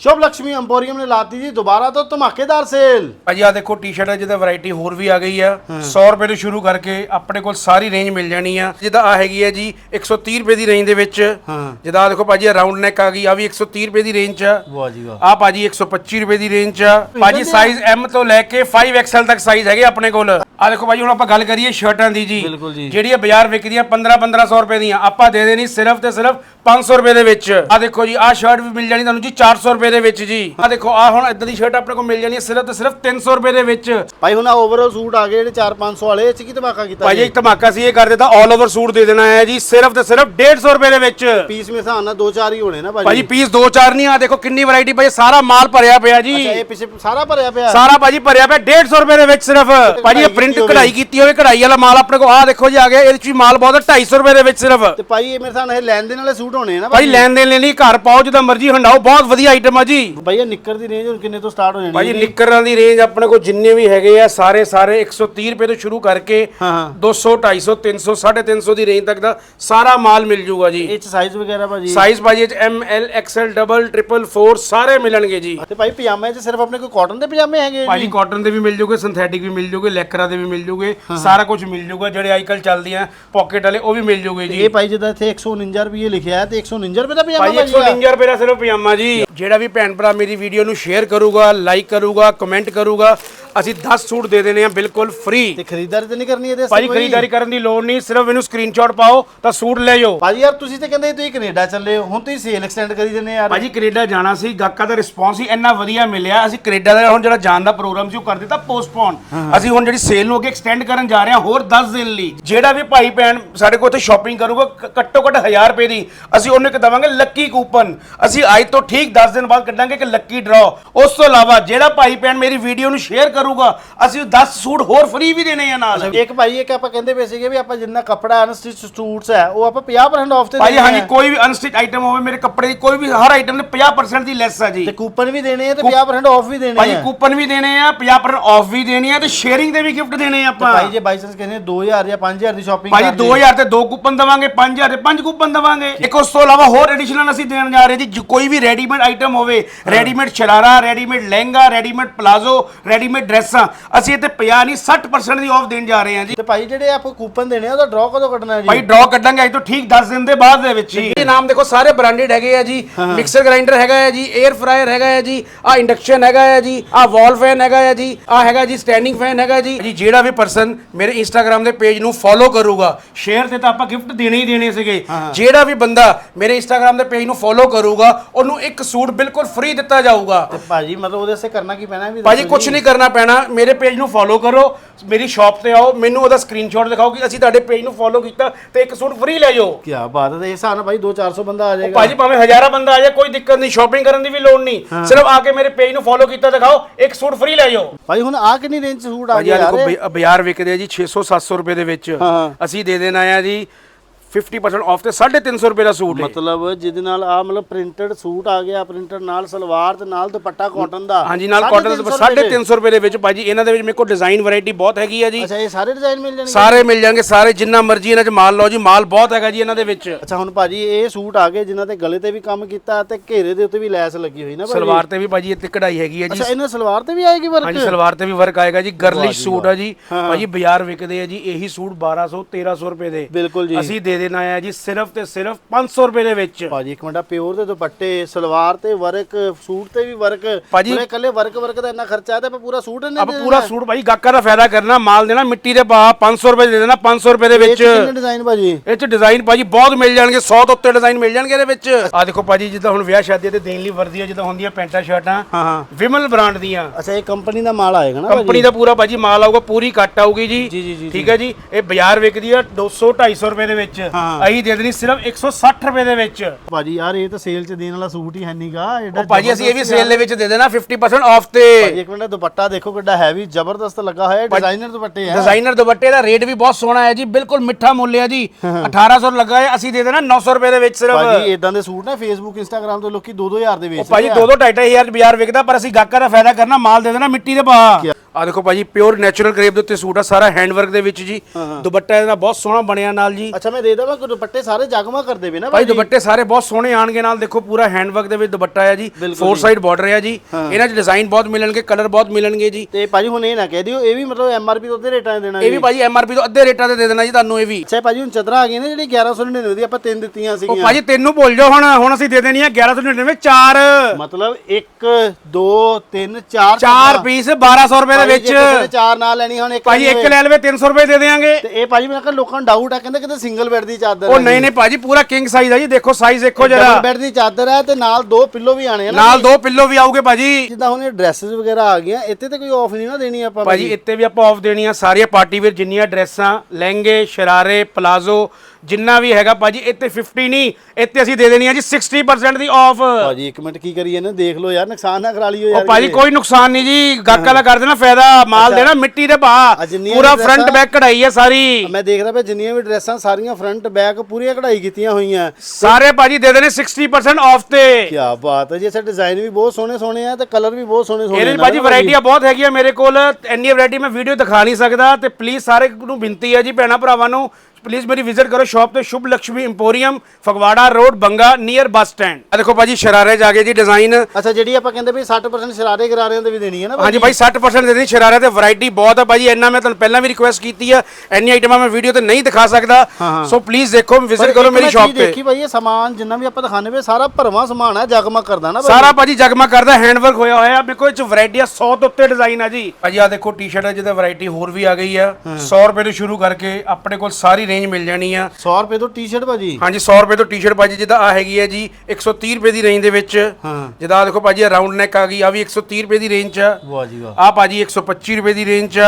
ਸ਼ੁਭ ਲక్ష్ਮੀ ਐਮਪੋਰੀਅਮ ਨੇ ਲਾਤੀ ਜੀ ਦੁਬਾਰਾ ਤੋਂ ਧਮਾਕੇਦਾਰ ਸੇਲ ਭਾਜੀ ਆ ਦੇਖੋ ਟੀ-ਸ਼ਰਟ ਜਿਹਦਾ ਵੈਰਾਈਟੀ ਹੋਰ ਵੀ ਆ ਗਈ ਆ। 100 ਰੁਪਏ ਤੋਂ ਸ਼ੁਰੂ ਕਰਕੇ ਆਪਣੇ ਕੋਲ ਸਾਰੀ ਰੇਂਜ ਮਿਲ ਜਾਣੀ ਆ। ਜਿੱਦਾਂ ਆ ਹੈਗੀ ਆ ਜੀ 130 ਰੁਪਏ ਦੀ ਰੇਂਜ ਦੇ ਵਿੱਚ। ਹਾਂ। ਜਿੱਦਾਂ ਆ ਦੇਖੋ ਭਾਜੀ ਰਾਉਂਡ ਨੈਕ ਆ ਗਈ ਆ ਵੀ 130 ਰੁਪਏ ਦੀ ਰੇਂਜ ਚ ਆ। ਵਾਹ ਜੀ ਵਾਹ। ਆ ਭਾਜੀ 125 ਰੁਪਏ ਦੀ ਰੇਂਜ ਚ ਆ ਭਾਜੀ ਸਾਈਜ਼ M ਤੋਂ ਲੈ ਕੇ 5XL ਤੱਕ ਸਾਈਜ਼ ਹੈਗੇ ਆਪਣੇ ਕੋਲ। ਆ ਦੇਖੋ ਭਾਜੀ ਹੁਣ ਆਪਾਂ ਗੱਲ ਕਰੀਏ ਸ਼ਰਟਾਂ ਦੀ ਜੀ। ਜਿਹੜੀਆਂ ਬਾਜ਼ਾਰ ਵਿਕਦੀਆਂ 15 1500 ਰੁਪਏ ਦੀਆਂ ਆਪਾਂ ਦੇ ਦੇਣੀ ਸਿਰਫ ਤੇ ਸਿਰਫ 500 ਰੁਪਏ ਦੇ ਵਿੱਚ। ਆ ਦੇਖੋ ਜੀ ਆ ਸ਼ਰਟ ਵੀ ਮਿਲ ਜਾਣੀ ਤੁਹਾਨੂੰ ਜੀ 400 ਰੁਪਏ ਦੇ ਵਿੱਚ ਜੀ। ਆ ਦੇਖੋ ਆ ਹੁਣ ਇਦਾਂ ਦੀ ਸ਼ਰਟ ਆਪਣੇ ਕੋਲ ਮਿਲ ਜਾਣੀ ਹੈ ਸਿਰਫ ਤੇ ਸਿਰਫ 300 ਰੁਪਏ ਦੇ ਵਿੱਚ। ਭਾਈ ਹੁਣ ਓਵਰਆਲ ਸੂਟ ਆ ਗਏ ਜਿਹੜੇ 4-500 ਵਾਲੇ ਇਹ ਚ ਕੀ ਧਮਾਕਾ ਕੀਤਾ ਭਾਜੀ ਇੱਕ ਧਮਾਕਾ ਸੀ ਇਹ ਕਰ ਦਿੱਤਾ 올 ਓਵਰ ਸੂਟ ਦੇ ਦੇਣਾ ਹੈ ਜੀ ਸਿਰਫ ਤੇ ਸਿਰਫ 150 ਰੁਪਏ ਦੇ ਵਿੱਚ। ਪੀਸ ਮੇ ਹਿਸਾਬ ਨਾਲ 2-4 ਹੀ ਹੋਣੇ ਨਾ ਭਾਜੀ। ਭਾਜੀ ਪੀਸ 2-4 ਨਹੀਂ ਆ ਦੇਖੋ ਕਿੰਨੀ ਵੈਰਾਈਟੀ ਭਾਜੀ ਸਾਰਾ ਮਾਲ ਭਰਿਆ ਪਿਆ ਜੀ। ਅੱਛਾ ਇਹ ਪਿੱਛੇ ਸਾਰਾ ਭਰਿਆ ਪਿਆ? ਸਾਰਾ ਭਾਜੀ ਭਰਿਆ ਪਿਆ 150 ਰੁਪਏ ਦੇ ਵਿੱਚ ਸਿਰਫ। ਭਾਜੀ ਇਹ ਪ੍ਰਿੰਟ। ਕਢਾਈ ਕੀਤੀ ਹੋਵੇ ਕਢਾਈ ਵਾਲਾ ਮਾਲ ਆਪਣੇ ਕੋਲ ਆ ਦੇਖੋ ਜੀ ਆ ਗਿਆ ਇਹਦੇ ਚ ਵੀ ਮਾਲ ਬਹੁਤ ਹੈ 250 ਰੁਪਏ ਦੇ ਵਿੱਚ ਸਿਰਫ। ਤੇ ਭਾਈ ਇਹ ਮੇਰੇ ਹਿਸਾਬ ਨਾਲ ਇਹ ਲੈਣ ਦੇਣ ਵਾਲੇ ਸੂਟ ਹੋਣੇ ਆ ਨਾ ਭਾਜੀ। ਲੈਣ ਦੇਣ ਲਈ ਨਹੀਂ ਘਰ ਪਾਓ ਜਿੱਦਾਂ ਮਰਜ਼ੀ ਹੰਡਾਓ ਬਹੁਤ ਵਧੀਆ ਆਈਟਮ ਆ ਜੀ ਭਾਈ ਇਹ ਨਿੱਕਰ ਦੀ ਰੇਂਜ ਹੁਣ ਕਿੰਨੇ ਤੋਂ ਸਟਾਰਟ ਹੋ ਜਾਣੀ ਭਾਜੀ? ਨਿੱਕਰਾਂ ਦੀ ਰੇਂਜ ਆਪਣੇ ਕੋਲ ਜਿੰਨੇ ਵੀ ਹੈਗੇ ਆ ਸਾਰੇ ਸਾਰੇ 130 ਰੁਪਏ ਤੋਂ ਸ਼ੁਰੂ ਕਰਕੇ ਹਾਂ ਹਾਂ। 200 250 300 350 ਦੀ ਰੇਂਜ ਤੱਕ ਦਾ ਸਾਰਾ ਮਾਲ ਮਿਲ ਜੂਗਾ ਜੀ। ਇਹ ਚ ਸਾਈਜ਼ ਵਗੈਰਾ ਭਾਜੀ? ਸਾਈਜ਼ ਭਾਜੀ ਇਹ M L XL double triple 4 ਸਾਰੇ ਮਿਲਣਗੇ ਜੀ। ਤੇ ਭਾਈ ਪਜਾਮੇ ਚ ਸਿਰਫ ਆਪਣੇ ਕੋਈ ਕਾਟਨ ਦੇ ਪਜਾਮੇ ਹੈਗੇ ਭਾਜੀ ਕਾਟਨ ਦੇ ਵੀ ਮਿਲ ਜੂਗੇ ਸਿੰਥੈਟਿਕ ਵੀ ਮਿਲ ਜੂਗੇ ਲੈਕਰਾ ਦੇ ਵੀ ਮਿਲ ਜੂਗੇ ਸਾਰਾ ਕੁਝ ਮਿਲ ਜੂਗਾ ਜਿਹੜੇ ਅੱਜਕੱਲ ਚੱਲਦੀਆਂ ਪਾਕਟ ਵਾਲੇ ਉਹ ਵੀ ਮਿਲ ਜੂਗੇ ਜੀ। ਇਹ ਭਾਈ ਜਿੱਦਾਂ ਇੱਥੇ 149 ਰੁਪਏ ਲਿਖਿਆ ਹੈ ਤੇ 149 ਰੁਪਏ ਦਾ ਪਜਾਮਾ ਭਾਜੀ ਭਾਜੀ ਆ। 149 ਰੁਪਏ ਦਾ ਸਿਰਫ ਪਜਾਮਾ ਜੀ। ਜਿਹੜਾ ਵੀ ਭੈਣ ਭਰਾ ਮੇਰੀ ਵੀਡੀਓ ਨੂੰ ਸ਼ੇਅਰ ਕਰੂਗਾ ਲਾਈਕ ਕਰੂਗਾ ਕਮੈਂਟ ਕਰੂਗਾ। ਅਸੀਂ 10 ਸੂਟ ਦੇ ਦੇਣੇ ਆ ਬਿਲਕੁਲ ਫ੍ਰੀ ਤੇ ਖਰੀਦਦਾਰੀ ਤੇ ਨਹੀਂ ਕਰਨੀ ਇਹਦੇ ਭਾਜੀ? ਖਰੀਦਦਾਰੀ ਕਰਨ ਦੀ ਲੋੜ ਨਹੀਂ ਸਿਰਫ ਇਹਨੂੰ ਸਕਰੀਨਸ਼ਾਟ ਪਾਓ ਤਾਂ ਸੂਟ ਲੈ ਜਾਓ। ਭਾਜੀ ਯਾਰ ਤੁਸੀਂ ਤੇ ਕਹਿੰਦੇ ਤੁਸੀਂ ਕੈਨੇਡਾ ਚੱਲੇ ਹੋ ਹੁਣ ਤੁਸੀਂ ਸੇਲ ਐਕਸਟੈਂਡ ਕਰੀ ਜੰਨੇ ਯਾਰ। ਭਾਜੀ ਕੈਨੇਡਾ ਜਾਣਾ ਸੀ ਗਾਹਕਾਂ ਦਾ ਰਿਸਪੌਂਸ ਹੀ ਇੰਨਾ ਵਧੀਆ ਮਿਲਿਆ। ਅਸੀਂ ਕੈਨੇਡਾ ਦਾ ਹੁਣ ਜਿਹੜਾ ਜਾਣ ਦਾ ਪ੍ਰੋਗਰਾਮ ਸੀ ਉਹ ਕਰ ਦਿੱਤਾ ਪੋਸਟਪੋਨ ਅਸੀਂ ਹੁਣ ਜਿਹੜੀ ਸੇਲ ਨੂੰ ਅੱਗੇ ਐਕਸਟੈਂਡ ਕਰਨ ਜਾ ਰਹੇ ਹਾਂ ਹੋਰ 10 ਦਿਨ ਲਈ। ਜਿਹੜਾ ਵੀ ਭਾਈ ਭੈਣ ਸਾਡੇ ਕੋਲ ਉੱਥੇ ਸ਼ਾਪਿੰਗ ਕਰੂਗਾ ਘੱਟੋ ਘੱਟ 1000 ਰੁਪਏ ਦੀ। ਅਸੀਂ ਉਹਨੂੰ ਇੱਕ ਦਵਾਂਗੇ ਲੱਕੀ ਕੂਪਨ ਅਸੀਂ ਅੱਜ ਤੋਂ ਠੀਕ 10 ਦਿਨ ਬਾਅਦ ਕੱਢਾਂਗੇ ਕਿ ਲੱਕੀ ਡਰਾ ਉਸ ਤੋਂ ਇਲਾਵਾ ਜਿਹੜਾ ਭਾਈ ਭੈਣ ਮੇਰੀ ਵੀਡੀਓ ਨੂੰ ਸ਼ੇਅਰ ਕਰੂਗਾ। ਅਸੀਂ 10 ਸੂਟ ਹੋਰ ਫ੍ਰੀ ਵੀ ਦੇਣੇ ਆ ਨਾਲ। ਇੱਕ ਭਾਈ ਇੱਕ ਆਪਾਂ ਕਹਿੰਦੇ ਪਏ ਸੀਗੇ ਵੀ ਆਪਾਂ ਜਿੰਨਾ ਕੱਪੜਾ ਅਨਸਟਿਚ ਸੂਟਸ ਹੈ ਉਹ ਆਪਾਂ 50% ਆਫ ਤੇ ਦੇਣੇ ਹਾਂਜੀ। ਕੋਈ ਵੀ ਅਨਸਟਿਚ ਆਈਟਮ ਹੋਵੇ ਮੇਰੇ ਕੱਪੜੇ ਦੀ ਕੋਈ ਵੀ ਹਰ ਆਈਟਮ ਦੇ 50% ਦੀ ਲੈਸ ਆ ਜੀ। ਤੇ ਕੂਪਨ ਵੀ ਦੇਣੇ ਆ ਤੇ 50% ਆਫ ਵੀ ਦੇਣੇ ਆ। ਕੂਪਨ ਵੀ ਦੇਣੇ ਆ 50% ਆਫ ਵੀ ਦੇਣੇ ਆ ਤੇ ਸ਼ੇਅਰਿੰਗ ਦੇ ਵੀ ਗਿਫਟ ਦੇਣੇ ਆ ਆਪਾਂ ਭਾਈ ਜੇ ਬਾਈ ਚਾਂਸ ਕਹਿੰਦੇ 2000 ਜਾਂ 5000 ਦੀ ਸ਼ਾਪਿੰਗ ਭਾਜੀ 2000 ਤੇ ਦੋ ਕੂਪਨ ਦਵਾਂਗੇ 5000 ਤੇ ਪੰਜ ਕੂਪਨ ਦਵਾਂਗੇ। ਇੱਕ ਉਸ ਤੋਂ ਇਲਾਵਾ ਹੋਰ ਐਡੀਸ਼ਨਲ ਅਸੀਂ ਦੇਣ ਜਾ ਰਹੇ ਜੋ ਕੋਈ ਵੀ ਰੈਡੀਮੇਡ ਆਈਟਮ ਹੋਵੇ readymade sharara readymade lehenga readymade palazzo readymade ਡਰੈਸਾਂ ਅਸੀਂ ਇੱਥੇ 50 ਨਹੀਂ 60% ਦੀ ਆਫ ਦੇਣ ਜਾ ਰਹੇ ਹਾਂ ਜੀ। ਤੇ ਭਾਈ ਜਿਹੜੇ ਆਪਾਂ ਕੂਪਨ ਦੇਣੇ ਆ ਉਹਦਾ ਡਰਾ ਕਦੋਂ ਕੱਢਣਾ ਹੈ ਜੀ? ਭਾਈ ਡਰਾ ਕੱਢਾਂਗੇ ਅੱਜ ਤੋਂ ਠੀਕ 10 ਦਿਨ ਦੇ ਬਾਅਦ ਦੇ ਵਿੱਚ ਹੀ। ਇਹ ਨਾਮ ਦੇਖੋ ਸਾਰੇ ਬ੍ਰਾਂਡਡ ਹੈਗੇ ਆ ਜੀ। ਮਿਕਸਰ ਗ੍ਰਾਈਂਡਰ ਹੈਗਾ ਹੈ ਜੀ 에ਅਰ ਫਰਾਇਰ ਹੈਗਾ ਹੈ ਜੀ ਆ ਇੰਡਕਸ਼ਨ ਹੈਗਾ ਹੈ ਜੀ ਆ ਵਾਲ ਫੈਨ ਹੈਗਾ ਹੈ ਜੀ ਆ ਹੈਗਾ ਜੀ ਸਟੈਂਡਿੰਗ ਫੈਨ ਹੈਗਾ ਜੀ। ਜੀ ਜਿਹੜਾ ਵੀ ਪਰਸਨ ਮੇਰੇ ਇੰਸਟਾਗ੍ਰam ਦੇ ਪੇਜ ਨੂੰ ਫੋਲੋ ਕਰੂਗਾ ਸ਼ੇਅਰ ਤੇ ਤਾਂ ਆਪਾਂ ਗਿਫਟ ਦੇਣੇ ਹੀ ਦੇਣੇ ਸੀਗੇ। ਜਿਹੜਾ ਵੀ ਬੰਦਾ ਮੇਰੇ ਇੰਸਟਾਗ੍ਰam ਦੇ ਪੇਜ ਨੂੰ ਫੋਲੋ ਕਰੂਗਾ ਉਹਨੂੰ ਇੱਕ ਸੂਟ ਬਿਲਕੁਲ ਫ੍ਰੀ ਦਿੱਤਾ ਜਾਊਗਾ। ਤੇ ਭਾਜੀ ਮਤਲਬ ਉਹਦੇ ਵਾਸਤੇ ਕਰਨਾ ਕੀ ਪੈਣਾ ਵੀ? ਭਾਜੀ ਕੁਝ ਨਹੀਂ ਕਰਨਾ ਪੈਣਾ। ਮੇਰੇ ਪੇਜ ਨੂੰ ਫੋਲੋ ਕਰੋ ਮੇਰੀ ਸ਼ਾਪ ਤੇ ਆਓ ਮੈਨੂੰ ਉਹਦਾ ਸਕਰੀਨਸ਼ਾਟ ਦਿਖਾਓ ਕਿ ਅਸੀਂ ਤੁਹਾਡੇ ਪੇਜ ਨੂੰ ਫੋਲੋ ਕੀਤਾ ਤੇ ਇੱਕ ਸੂਟ ਫ੍ਰੀ ਲੈ ਜਾਓ। ਕੀ ਬਾਤ ਹੈ ਤੇ ਇਸ ਹਿਸਾਬ ਨਾਲ ਭਾਈ 2-400 ਬੰਦਾ ਆ ਜਾਏਗਾ। ਭਾਜੀ ਭਾਵੇਂ ਹਜ਼ਾਰਾਂ ਬੰਦਾ ਆ ਜਾਏ ਕੋਈ ਦਿੱਕਤ ਨਹੀਂ ਸ਼ਾਪਿੰਗ ਕਰਨ ਦੀ ਵੀ ਲੋੜ ਨਹੀਂ। ਸਿਰਫ ਆ ਕੇ ਮੇਰੇ ਪੇਜ ਨੂੰ ਫੋਲੋ ਕੀਤਾ ਦਿਖਾਓ ਇੱਕ ਸੂਟ ਫ੍ਰੀ ਲੈ ਜਾਓ। ਭਾਈ ਹੁਣ ਆ ਕਿੰਨੀ ਰੇਂਜ ਸੂਟ ਆ ਭਾਜੀ ਗਏ ਆ ਦੇਖੋ ਯਾਰ ਬਾਜ਼ਾਰ ਵਿਕਦੇ ਆ ਜੀ 600 700 ਰੁਪਏ ਦੇ ਵਿੱਚ। ਅਸੀਂ ਦੇ ਦੇਣਾ ਆ ਜੀ 50% ਆਫ ਤੇ 350 ਰੁਪਏ ਦਾ ਸੂਟ ਹੈ। ਮਤਲਬ ਜਿਹਦੇ ਨਾਲ ਆ ਮਤਲਬ ਪ੍ਰਿੰਟਡ ਸੂਟ ਆ ਗਿਆ ਪ੍ਰਿੰਟਡ ਨਾਲ ਸਲਵਾਰ ਤੇ ਨਾਲ ਦੁਪੱਟਾ ਕਾਟਨ ਦਾ। ਹਾਂਜੀ ਨਾਲ ਕਾਟਨ ਦੇ। 350 ਰੁਪਏ ਦੇ ਵਿੱਚ ਭਾਜੀ ਇਹਨਾਂ ਦੇ ਵਿੱਚ ਮੇਰੇ ਕੋਲ ਡਿਜ਼ਾਈਨ ਵੈਰਾਈਟੀ ਬਹੁਤ ਹੈਗੀ ਆ ਜੀ। ਅੱਛਾ ਇਹ ਸਾਰੇ ਡਿਜ਼ਾਈਨ ਮਿਲ ਜਾਣਗੇ? ਸਾਰੇ ਮਿਲ ਜਾਣਗੇ ਸਾਰੇ ਜਿੰਨਾ ਮਰਜ਼ੀ ਇਹਨਾਂ 'ਚ ਮਾਲ ਲਓ ਜੀ ਮਾਲ ਬਹੁਤ ਹੈਗਾ ਜੀ ਇਹਨਾਂ ਦੇ ਵਿੱਚ। ਅੱਛਾ ਹੁਣ ਭਾਜੀ ਇਹ ਸੂਟ ਆ ਗਏ ਜਿਨ੍ਹਾਂ ਤੇ ਗਲੇ ਤੇ ਵੀ ਕੰਮ ਕੀਤਾ ਤੇ ਘੇਰੇ ਦੇ ਉੱਤੇ ਵੀ ਲੈਸ ਲੱਗੀ ਹੋਈ ਨਾ ਭਾਜੀ? ਸਲਵਾਰ ਤੇ ਵੀ ਭਾਜੀ ਇੱਥੇ ਕਢਾਈ ਹੈਗੀ ਆ ਜੀ। ਅੱਛਾ ਇਹਨਾਂ ਸਲਵਾਰ ਤੇ ਵੀ ਆਏਗੀ ਵਰਕ ਹਾਂਜੀ ਸਲਵਾਰ ਤੇ ਵੀ ਵਰਕ ਆਏਗਾ ਜੀ ਗਰਲਿਸ਼ ਸੂਟ ਆ ਜੀ। ਭਾਜੀ ਬਾਜ਼ਾਰ ਵਿਕਦੇ ਆ ਜੀ ਇਹੀ ਸੂਟ 1200 1300 ਰੁਪਏ ਦੇ। ਬਿਲਕੁਲ ਜੀ। ਅਸੀਂ ਦੇ ਦੇਣਾ ਆ ਜੀ ਸਿਰਫ ਤੇ ਸਿਰਫ 500 ਰੁਪਏ ਦੇ ਵਿੱਚ। ਭਾਜੀ ਇੱਕ ਮਿੰਟ ਪਿਓਰ ਦੇ ਦੁਪੱਟੇ ਸਲਵਾਰ ਤੇ ਵਰਕ ਸੂਟ ਤੇ ਵੀ ਵਰਕ ਭਾਜੀ- ਪੂਰੇ ਇਕੱਲੇ ਵਰਕ ਵਰਕ ਦਾ ਇੰਨਾ ਖਰਚਾ ਹੈ ਤੇ ਆਪਾਂ ਪੂਰਾ ਸੂਟ ਇਹਨੇ ਆਪਾਂ ਪੂਰਾ ਸੂਟ ਭਾਜੀ ਗਾਹਕਾਂ ਦਾ ਫਾਇਦਾ ਕਰਨਾ ਮਾਲ ਦੇਣਾ ਮਿੱਟੀ ਦੇ ਭਾਅ 500 ਰੁਪਏ ਦੇ ਦੇਣਾ 500 ਰੁਪਏ ਦੇ ਵਿੱਚ। ਕਿੰਨੇ ਡਿਜ਼ਾਈਨ ਭਾਜੀ ਇਹ ਚ ਡਿਜ਼ਾਈਨ ਭਾਜੀ ਬਹੁਤ ਮਿਲ ਜਾਣਗੇ 100 ਤੋਂ ਉੱਤੇ ਡਿਜ਼ਾਈਨ ਮਿਲ ਜਾਣਗੇ ਇਹਦੇ ਵਿੱਚ। ਆ ਦੇਖੋ ਭਾਜੀ ਜਿੱਦਾਂ ਹੁਣ ਵਿਆਹ ਸ਼ਾਦੀ ਤੇ ਦੇਣ ਲਈ ਵਰਦੀਆਂ ਜਿੱਦਾਂ ਹੁੰਦੀਆਂ ਪੈਂਟਾਂ ਸ਼ਰਟਾਂ ਹਾਂ ਹਾਂ। ਵਿਮਲ ਬ੍ਰਾਂਡ ਦੀਆਂ। ਅੱਛਾ ਇਹ ਕੰਪਨੀ ਦਾ ਮਾਲ ਆਏਗਾ ਨਾ ਭਾਜੀ ਕੰਪਨੀ ਦਾ ਪੂਰਾ ਭਾਜੀ ਮਾਲ ਆਊਗਾ ਪੂਰੀ ਕੱਟ ਆਊਗੀ ਜੀ। ਜੀ, ਜੀ, ਜੀ, ਠੀਕ ਹੈ ਜੀ ਇਹ ਬਾਜ਼ਾਰ ਵਿਕਦੀ ਆ 200 250 ਰੁਪਏ ਦੇ ਵਿੱਚ। ਅਸੀਂ ਦੇ ਦੇਣੀ ਸਿਰਫ 160 ਰੁਪਏ ਦੇ ਵਿੱਚ। ਭਾਜੀ ਯਾਰ ਇਹ ਤਾਂ ਸੇਲ 'ਚ ਦੇਣ ਵਾਲਾ ਸੂਟ ਹੀ ਹੈ ਨਹੀਂਗਾ ਐਡਾ ਉਹ ਭਾਜੀ ਅਸੀਂ ਇਹ ਵੀ ਸੇਲ ਦੇ ਵਿੱਚ ਦੇ ਦੇਣਾ 50% ਆਫ ਤੇ। ਭਾਜੀ ਇੱਕ ਮਿੰਟ ਦੁਪੱਟਾ ਦੇਖੋ ਕਿੱਡਾ ਹੈਵੀ ਜ਼ਬਰਦਸਤ ਲੱਗਾ ਹੋਇਆ ਡਿਜ਼ਾਈਨਰ ਦੁਪੱਟੇ ਆ। ਡਿਜ਼ਾਈਨਰ ਦੁਪੱਟੇ ਦਾ ਰੇਟ ਵੀ ਬਹੁਤ ਸੋਹਣਾ ਹੈ ਜੀ ਬਿਲਕੁਲ ਮਿੱਠਾ ਮੁੱਲ ਹੈ ਜੀ 1800 ਲੱਗਾ ਹੈ ਅਸੀਂ ਦੇ ਦੇਣਾ 900 ਰੁਪਏ ਦੇ ਵਿੱਚ ਸਿਰਫ। ਭਾਜੀ ਇਦਾਂ ਦੇ ਸੂਟ ਨਾ ਫੇਸਬੁੱਕ ਇੰਸਟਾਗ੍ਰam ਤੋਂ ਲੋਕੀ 2-2000 ਦੇ ਵੇਚਦੇ ਭਾਜੀ ਦੋ ਦੋ ਢਾਈ ਢਾਈ ਹਜ਼ਾਰ ਬਾਜ਼ਾਰ ਵਿਕਦਾ ਪਰ ਅਸੀਂ ਗਾਹਕਾਂ ਦਾ ਫਾਇਦਾ ਕਰਨਾ ਮਾਲ ਦੇ ਦੇਣਾ ਮਿੱਟੀ ਦੇ ਭਾਅ। ਆ ਦੇਖੋ ਭਾਜੀ ਪਿਓਰ ਨੈਚੁਰਲ ਕਰੇਪ ਦੇ ਉੱਤੇ ਸੂਟ ਆ ਸਾਰਾ ਹੈਂਡ ਵਰਕ ਦੇ ਵਿੱਚ ਜੀ। ਦੁਪੱਟਾ ਇਹਦਾ ਬਹੁਤ ਸੋਹਣਾ ਬਣਿਆ ਨਾਲ ਜੀ। ਅੱਛਾ ਮੈਂ ਦੇ ਦਵਾਂ ਕਿ ਦੁਪੱਟੇ ਸਾਰੇ ਜਗਮਾ ਕਰਦੇ ਵੇ ਨਾ ਭਾਈ ਦੁਪੱਟੇ ਸਾਰੇ ਬਹੁਤ ਸੋਹਣੇ ਆਣਗੇ ਨਾਲ ਦੇਖੋ ਪੂਰਾ ਹੈਂਡ ਵਰਕ ਦੇ ਵਿੱਚ ਦੁਪੱਟਾ ਹੈ ਜੀ। ਫੋਰ ਸਾਈਡ ਬਾਰਡਰ ਹੈ ਜੀ। ਇਹਨਾਂ 'ਚ ਡਿਜ਼ਾਈਨ ਬਹੁਤ ਮਿਲਣਗੇ ਕਲਰ ਬਹੁਤ ਮਿਲਣਗੇ ਜੀ। ਤੇ ਭਾਜੀ ਹੁਣ ਇਹ ਨਾ ਕਹਿ ਦਿਓ ਇਹ ਵੀ ਮਤਲਬ ਐਮਆਰਪੀ ਤੋਂ ਅੱਧੇ ਰੇਟਾਂ 'ਤੇ ਦੇਣਾ ਇਹ ਵੀ ਭਾਜੀ ਐਮਆਰਪੀ ਤੋਂ ਅੱਧੇ ਰੇਟਾਂ ਤੇ ਦੇ ਦੇਣਾ ਜੀ ਤੁਹਾਨੂੰ ਇਹ ਵੀ। ਅੱਛਾ ਭਾਜੀ ਹੁਣ ਚਦਰਾਂ ਆ ਗਈਆਂ ਨੇ ਜਿਹੜੀ 1199 ਦੀ ਆਪਾਂ ਤਿੰਨ ਦਿੱਤੀਆਂ ਉਹ ਸੀਗੀਆਂ। ਭਾਜੀ ਤੈਨੂੰ ਭੁੱਲ ਜਾਓ ਹੁਣ ਹੁਣ ਅਸੀਂ ਦੇ ਦੇਣੀ ਹੈ 1199 ਚਾਰ। ਮਤਲਬ 1 2 3 4 ਚਾਰ ਪੀਸ 1200 ਰੁਪਏ ਦੇ ਵਿੱਚ ਚਾਰ ਨਾਲ ਲੈਣੀ ਹੁਣ ਇੱਕ ਭਾਜੀ ਇੱਕ ਲੈ ਲਵੇ 300 ਰੁਪਏ ਦੇ ਦੇਵਾਂਗੇ ਤੇ ਇਹ ਭਾਜੀ ਮੈਂ ਕਿਹਾ ਲੋਕਾਂ ਨੂੰ ਡਾਊਟ ਆ ਕਹਿੰਦੇ ਕਿਤੇ ਸਿੰਗਲ ਬੈੱਡ ਦੀ ਚਾਦਰ ਉਹ ਨਹੀਂ ਨਹੀਂ ਭਾਜੀ ਪੂਰਾ ਕਿੰਗ ਸਾਈਜ਼ ਹੈ ਜੀ ਦੇਖੋ ਸਾਈਜ਼ ਦੇਖੋ ਜਰਾ। ਬੈੱਡ ਦੀ ਚਾਦਰ ਹੈ ਤੇ ਨਾਲ ਦੋ ਪਿੱਲੋ ਵੀ ਆਣੇ ਆ ਨਾਲ ਦੋ ਪਿੱਲੋ ਵੀ ਆਉਗੇ ਭਾਜੀ। ਜਿੱਦਾਂ ਹੁਣ ਇਹ ਡਰੈਸਸ ਵਗੈਰਾ ਆ ਗਈਆਂ ਇੱਥੇ ਤੇ ਕੋਈ ਆਫ ਨਹੀਂ ਨਾ ਦੇਣੀ ਆਪਾਂ ਭਾਜੀ ਇੱਥੇ ਵੀ ਆਪਾਂ ਆਫ ਦੇਣੀਆਂ ਸਾਰੀਆਂ ਪਾਰਟੀ ਵੇਅਰ ਜਿੰਨੀਆਂ ਡਰੈਸਾਂ ਲਹਿੰਗੇ ਸ਼ਰਾਰੇ ਪਲਾਜ਼ੋ ਜਿੰਨਾ ਵੀ ਹੈਗਾ ਭਾਜੀ ਇੱਥੇ 50 ਨਹੀਂ ਇੱਥੇ ਅਸੀਂ ਦੇ ਦੇਣੀ ਆ ਜੀ 60% ਦੀ ਆਫ ਭਾਜੀ ਇੱਕ ਮਿੰਟ ਕੀ ਕਰੀਏ ਨਾ ਦੇਖ ਲਓ ਯਾਰ ਨੁਕਸਾਨ ਨਾ ਕਰਾ ਲਿਓ ਯਾਰ ਉਹ ਭਾਜੀ ਕੋਈ ਨੁਕਸਾਨ ਨਹੀਂ ਜੀ ਗਾਹਕਾਂ ਦਾ ਕਰ ਦੇਣਾ ਫਾਇਦਾ ਮਾਲ ਦੇਣਾ ਮਿੱਟੀ ਦੇ ਆ ਭਾ ਜਿੰਨੀਆਂ ਪੂਰਾ ਵੀ ਫਰੰਟ ਡਰੈਸਾਂ- ਬੈਕ ਕਢਾਈ ਹੈ ਸਾਰੀ। ਮੈਂ ਦੇਖ ਰਿਹਾ ਪਿਆ ਜਿੰਨੀਆਂ ਵੀ ਡਰੈਸਾਂ ਸਾਰੀਆਂ ਫਰੰਟ ਬੈਕ ਪੂਰੀਆਂ ਕਢਾਈ ਕੀਤੀਆਂ ਹੋਈਆਂ। ਸਾਰੇ ਭਾਜੀ ਦੇ ਦੇਣੇ 60% ਆਫ ਤੇ। ਕੀ ਬਾਤ ਹੈ ਜੀ ਇਸੇ ਡਿਜ਼ਾਈਨ ਵੀ ਬਹੁਤ ਸੋਹਣੇ ਸੋਹਣੇ ਆ ਤੇ ਕਲਰ ਵੀ ਬਹੁਤ ਸੋਹਣੇ ਸੋਹਣੇ ਇਹਦੇ ਨੇ 'ਚ ਭਾਜੀ ਵੈਰਾਈਟੀਆਂ ਬਹੁਤ ਹੈਗੀਆਂ ਮੇਰੇ ਕੋਲ। ਇੰਨੀ ਵੈਰਾਈਟੀ ਮੈਂ ਵੀਡੀਓ ਦਿਖਾ ਨਹੀਂ ਸਕਦਾ ਤੇ ਪਲੀਜ਼ ਸਾਰੇ ਨੂੰ ਬੇਨਤੀ ਹੈ ਜੀ ਭੈਣਾ ਭਰਾਵਾਂ ਨੂੰ ਪਲੀਜ਼ ਮੇਰੀ ਵਿਜ਼ਿਟ ਕਰੋ ਸ਼ਾਪ ਤੇ Shubh Lakshmi emporium Phagwara road Banga near bus stand ਆ ਦੇਖੋ ਭਾਜੀ ਸ਼ਰਾਰੇ ਜਾ ਕੇ ਜੀ ਡਿਜ਼ਾਈਨ ਅੱਛਾ ਜਿਹੜੀ ਆਪਾਂ ਕਹਿੰਦੇ ਵੀ 60% ਸ਼ਰਾਰੇ ਗਰਾਰਿਆਂ ਤੇ ਵੀ ਦੇਣੀ ਹੈ ਨਾ ਹਾਂਜੀ ਭਾਈ 60% ਦੇ ਦੇ ਸ਼ਰਾਰੇ ਤੇ ਵੈਰਾਈਟੀ ਬਹੁਤ ਹੈ ਭਾਜੀ। ਇੰਨਾ ਮੈਂ ਤੁਹਾਨੂੰ ਪਹਿਲਾਂ ਵੀ ਰਿਕੁਐਸਟ ਕੀਤੀ ਆ ਇੰਨੀ ਆਈਟਮਾਂ ਮੈਂ ਵੀਡੀਓ ਤੇ ਨਹੀਂ ਦਿਖਾ ਸਕਦਾ। ਸੋ ਪਲੀਜ਼ ਦੇਖੋ ਵਿਜ਼ਿਟ ਕਰੋ ਮੇਰੀ ਸ਼ਾਪ ਤੇ। ਦੇਖੀ ਭਾਈ ਇਹ ਸਮਾਨ ਜਿੰਨਾ ਵੀ ਆਪਾਂ ਦਿਖਾਣੇ ਵੇ ਸਾਰਾ ਭਰਵਾਂ ਸਮਾਨ ਹੈ ਜਗਮਗ ਕਰਦਾ ਨਾ ਸਾਰਾ ਭਾਜੀ। ਜਗਮਗ ਕਰਦਾ ਹੈਂਡ ਵਰਕ ਹੋਇਆ ਹੋਇਆ ਮੇਰੇ ਕੋਲ ਇਹ ਚ ਵੈਰਾਈਟੀ ਆ 100 ਤੋਂ ਉੱਤੇ ਡਿਜ਼ਾਈਨ ਆ ਜੀ। ਭਾਜੀ ਆ ਦੇਖੋ ਟੀ-ਸ਼ਰਟ ਹੈ ਜਿਹਦਾ ਵੈਰਾਈਟੀ ਹੋਰ ਵੀ ਆ ਗਈ ਆ। 100 ਰੁਪਏ ਤੋਂ ਸ਼ੁਰੂ ਕਰਕੇ ਆਪਣੇ ਕੋਲ ਸਾਰੀ ਰੇਂਜ ਮਿਲ ਜਾਣੀ ਆ। 100 ਰੁਪਏ ਤੋਂ ਟੀ-ਸ਼ਰਟ ਭਾਜੀ? ਹਾਂਜੀ 100 ਰੁਪਏ ਤੋਂ ਟੀ-ਸ਼ਰਟ ਭਾਜੀ ਜਿੱਦਾਂ ਆ ਹੈਗੀ ਹੈ ਜੀ 130 ਰੁਪਏ ਦੀ ਰੇਂਜ ਦੇ ਵਿੱਚ। ਹਾਂ। ਜਿੱਦਾਂ ਆਹ ਦੇਖੋ ਭਾਜੀ ਰਾਉਂਡ ਨੈਕ ਆ ਗਈ ਆ ਵੀ 130 ਰੁਪਏ ਦੀ ਰੇਂਜ 'ਚ ਆ। ਵਾਹ ਜੀ ਵਾਹ। ਆਹ ਭਾਜੀ 125 ਰੁਪਏ ਦੀ ਰੇਂਜ 'ਚ